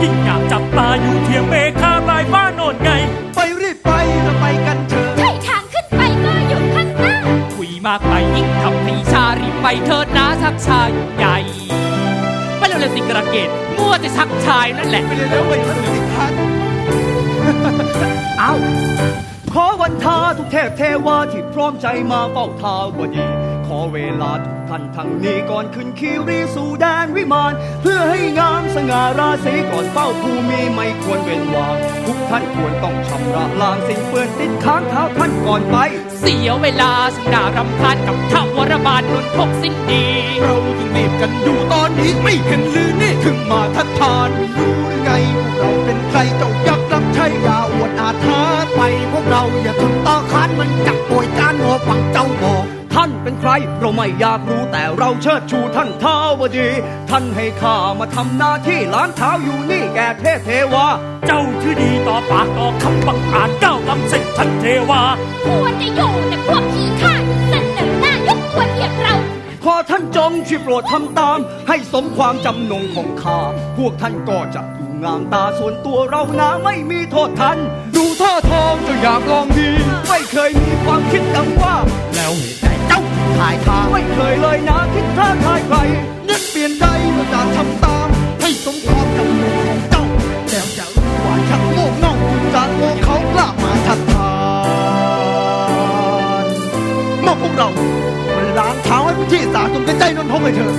ข่งยิ่งอยากจับปลาอยู่เทียงเมฆาปลายฟ้าโน่นไง ไปรีบไปเราไปกันเถอะ ใช่ทางขึ้นไปก็อยู่ข้างหน้า คุยมากไปยิ่งทำให้ชารีบไปเถิดนะชักชายใหญ่ ไปเร็วๆสิกระเกดมัวจะชักชายนั่นแหละ ไปเร็วๆไปทันสิทันเอาขอวันทาทุกเทพเทวาที่พร้อมใจมาเฝ้าท้าวดีข อเวลาทุกท่านทั้งนี้ก่อนขึ้นคีรีสู่แดนวิมาน เพื่อให้งามสง่าราศีก่อนเฝ้าภูมิไม่ควรเว้นวาง ทุกท่านควรต้องชำระล้างสิ่งเปื้อนติดค้างเท้าท่านก่อนไป เสียเวลาสังดารำคาญกับท้าววรบาลนนทกสิ้นดี เราจึงรีบกันอยู่ตอนนี้ไม่เห็นหรือนี่ถึงมาทัดทานรู้หรือไง ไม่อยากรู้แต่เราเชิดชูท่านท้าวดี ท่านให้ข้ามาทำหน้าที่ล้างเท้าอยู่นี่แก่เทพเทวา เจ้าชื่อดีต่อปากต่อคำบังอาจก้าวล้ำเส้นชั้นเทวา ควรจะอยู่แต่พวกขี้ข้าเสนอหน้ายกตัวเหยียดเราขอท่านจงช่วยโปรดทำตาม ให้สมความจำนงของข้า พวกท่านก็จะดูงามตาส่วนตัวเรานะไม่มีโทษทัน ดูท่าทองเจะอยากลองดี ไม่เคยมีความคิดดังว่า แล้วเหตุใดเจ้า ถึงขายทางไม่เคยเลยนะคิดท้าทายใครนึกเปลี่ยนใจเราจะทำตาม ให้สมความจำนงของเจ้า แล้วจะรู้ว่าชักโมกเน่าคุณจานโมเขากล้ามาทัดทานเมื่อพวกเรามันล้างเท้าให้เป็นที่สาสมกับใจนนทงเลยเถอ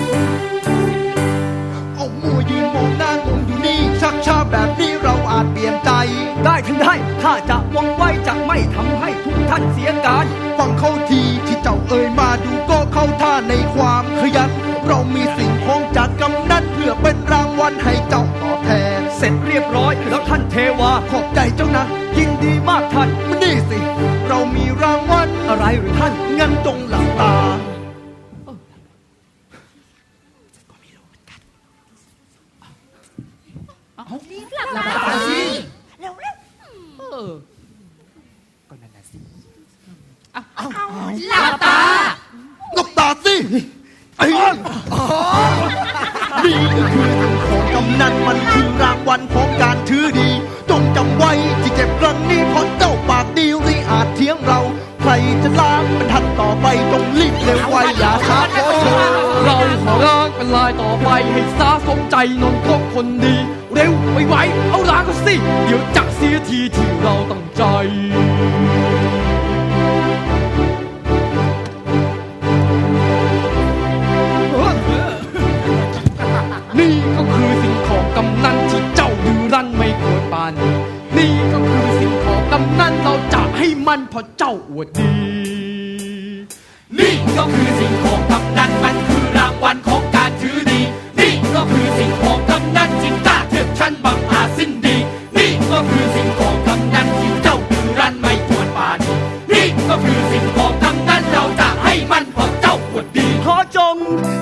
เอามัวยืนมองหน้างงอยู่นี่ชักชาแบบนี้ เทวาขอบใจเจ้านะยินดีมากท่านมานี่สิ เรามีรางวัลอะไรหรือท่านงั้นจงหลับตาหลับตาสิเร็วเออก็นั่นน่ะสิๆหลับตาหลับตาสิไอ้อ๋อนี่ก็คือ ของกำนันมันคือรางวัลของการถือดี จงจำไว้ที่เจ็บครั้งนี้เพราะเจ้าปากดีริอาจเทียงเรา ใครจะล้างมันทันต่อไปจงรีบเร็วไวอย่าช้าเชิญเราขอร้างเป็นลายต่อไปให้สาสมใจนนทกคนดี เร็วไวๆเอาล้างก็สิ เดี๋ยวจักเสียทีที่เราตั้งใจ อรั้นไม่ควรปานนี่ก็คือสิ่งของกำนันเราจะให้มันเพราะเจ้าอวดดี นี่ก็คือสิ่งของกำนันมันคือรางวัลของ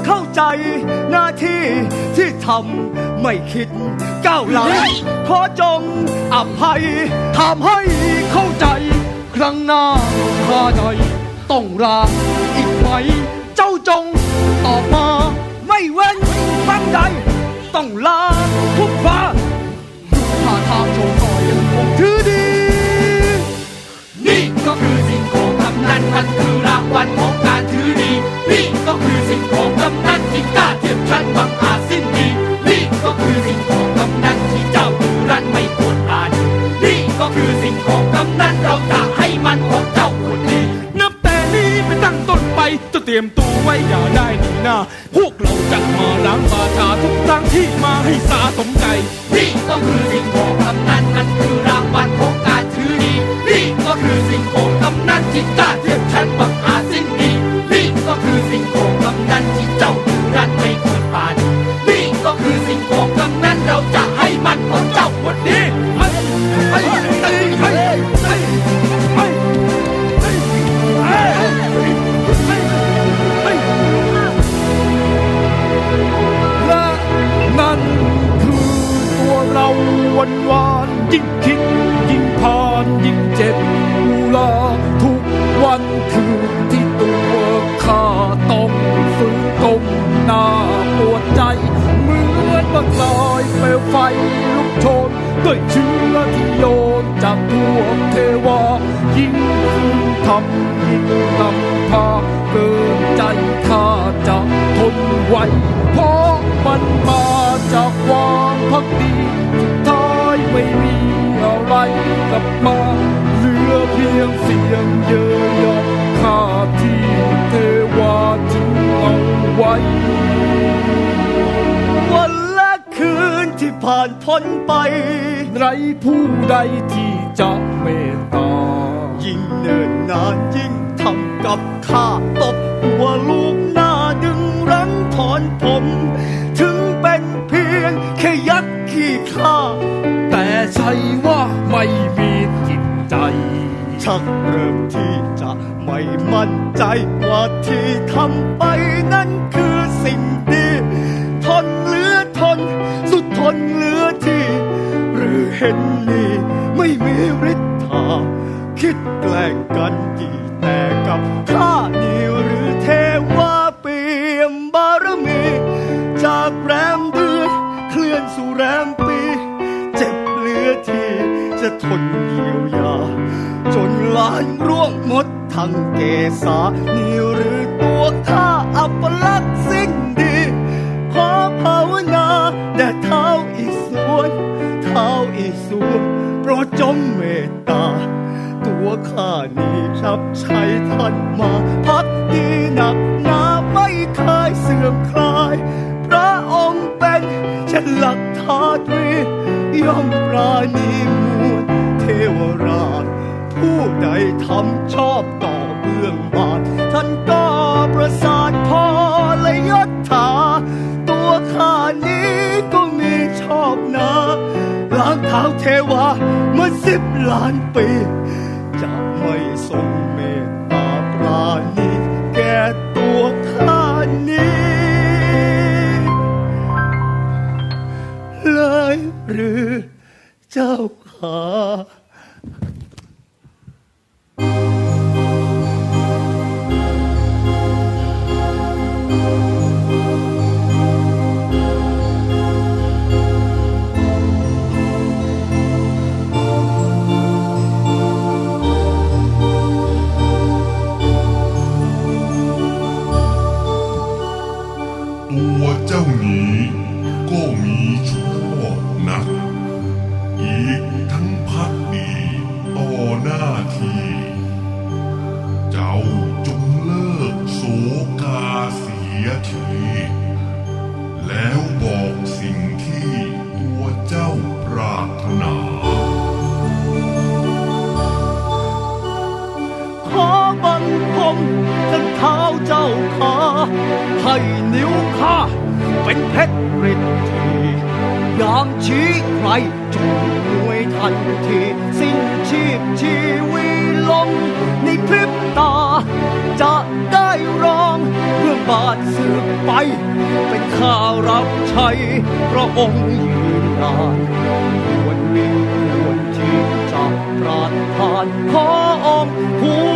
เข้าใจหน้าที่ที่ทำไม่คิดก้าวหลังขอจงอภัยทำให้เข้าใจ ครั้งหน้าข้าใดต้องลาอีกไหม เจ้าจงตอบมา ไม่เว้นครั้งใด ต้องลา มันของเจ้าอวดดี นับแต่นี้ไปตั้งต้นไปจะเตรียมตัวไว้อย่าได้หนีหน้า พวกเราจะมาล้างบาชาทุกครั้งที่มาให้สาสมใจ นี่ก็คือสิ่งของกำนันมันคือรางวัลของการถือดี นี่ก็คือสิ่งของกำนันที่กล้าเทียบชั้นบังอาจสิ้นดี นี่ก็คือสิ่งของกำนันที่เจ้า วันวานยิ่งคิด ยิ่งผ่านยิ่งเจ็บมูลาทุกวันคืนที่ตัวข้าต้องฝืนกลมหน้าปวดใจ เหมือนบังลอยเปลวไฟลุกโชนด้วยเชื้อที่โยนจากพวกเทวา ยิ่งคืนทำยิ่งนำพาเกินใจข้าจะทนไหวเพราะมันมา จากความพักดีท้ายไม่มีอะไรกลับมา เหลือเพียงเสียงเยอะยอกข้าที่เทวาจึงเอาไว้ วันและคืนที่ผ่านพ้นไป ไรผู้ใดที่จะเมตตา ยิ่งเนิ่นนานยิ่งทำกับข้าตบหัวลูกหน้าดึงรั้งถอนผม ษ์ขี้ข้าแต่ใช่ว่าไม่มีจิตใจ ชักเริ่มที่จะไม่มั่นใจว่าที่ทำไปนั้นคือสิ่งดี ทนเหลือทน สุดทนเหลือที่ หรือเห็นนี่ไม่มีฤทธาคิดแกล้งกันดีแต่กับข้านี่หรือ นเยียวยา จนลานร่วงหมดทั้งเกษานี่หรือตัวข้าอัปลักษณ์สิ้นดี ขอภาวนาแด่เท้าอีสวนเท้าอีสวนโปรดจงเมตตา ตัวข้านี้รับใช้ท่านมาพักดีหนักหนาไม่เคยเสื่อมคลาย พระองค์เป็นเช่นหลักทาตรีย่อมปราณี วราช ผู้ใดทำชอบต่อเบื้องบาทท่านก็ประสาทพอและยศถา ตัวข้านี้ก็มีชอบนะล้างเท้าเทวาเมื่อสิบล้านปี งคมทั้งเท้าเจ้าขาให้นิ้วข้าเป็นเพชรฤทธียามชี้ใครจงมวยทันที สิ้นชีพชีวีลงในพริบตา จะได้ร้องเพื่อบาทสืบไป เป็นข้ารับใช้พระองค์ยืนนานควรมีควรที่จะปราทานขอองค์ผู้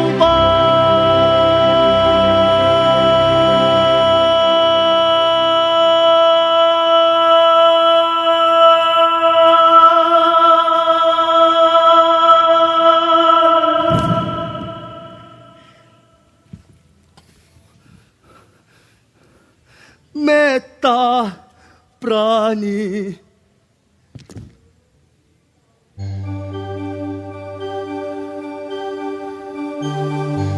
Música